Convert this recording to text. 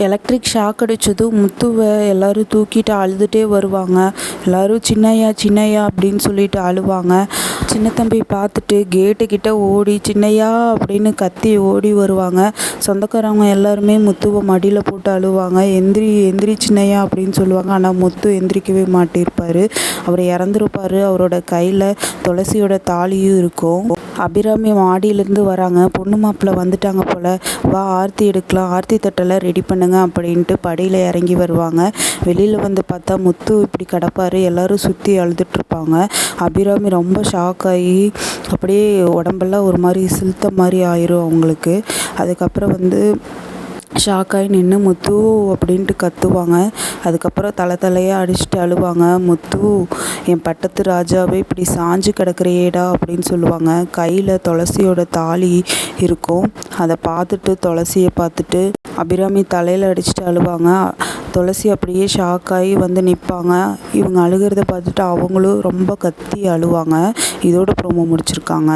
Electric shock அடித்ததும் முத்துவை எல்லோரும் தூக்கிட்டு அழுதுகிட்டே வருவாங்க. எல்லோரும் சின்னையா சின்னையா அப்படின்னு சொல்லிட்டு அழுவாங்க. சின்ன தம்பி பார்த்துட்டு கேட்டுக்கிட்ட ஓடி சின்னையா அப்படின்னு கத்தி ஓடி வருவாங்க. சொந்தக்காரவங்க எல்லாருமே முத்துவை மடியில் போட்டு அழுவாங்க. எந்திரி எந்திரி சின்னையா அப்படின்னு சொல்லுவாங்க. ஆனால் முத்து எந்திரிக்கவே மாட்டிருப்பார். அவர் இறந்துருப்பார். அவரோட கையில் துளசியோட தாலியும் இருக்கும். அபிராமி மாடியிலேருந்து வராங்க. பொண்ணு மாப்பிள்ளை வந்துட்டாங்க போல். வா ஆர்த்தி எடுக்கலாம். ஆர்த்தி தட்டெல்லாம் ரெடி பண்ணுங்க அப்படின்ட்டு படியில் இறங்கி வருவாங்க. வெளியில் வந்து பார்த்தா முத்து இப்படி கிடப்பார். எல்லோரும் சுற்றி அழுதுட்ருப்பாங்க அபிராமி ரொம்ப ஷாக் ஆகி அப்படியே உடம்பெல்லாம் ஒரு மாதிரி சிலுத்த மாதிரி ஆயிரும் அவங்களுக்கு. அதுக்கப்புறம் வந்து ஷாக்காகி நின்று முத்து அப்படின்ட்டு கத்துவாங்க. அதுக்கப்புறம் தலை தலையாக அடிச்சுட்டு அழுவாங்க. முத்து என் பட்டத்து ராஜாவே இப்படி சாஞ்சு கிடக்குறியேடா அப்படின்னு சொல்லுவாங்க. கையில் துளசியோட தாலி இருக்கும். அதை பார்த்துட்டு துளசியை பார்த்துட்டு அபிராமி தலையில் அடிச்சுட்டு அழுவாங்க. துளசி அப்படியே ஷாக்காகி வந்து நிற்பாங்க. இவங்க அழுகிறத பார்த்துட்டு அவங்களும் ரொம்ப கத்தி அழுவாங்க. இதோட ப்ரோமோ முடிச்சிருக்காங்க.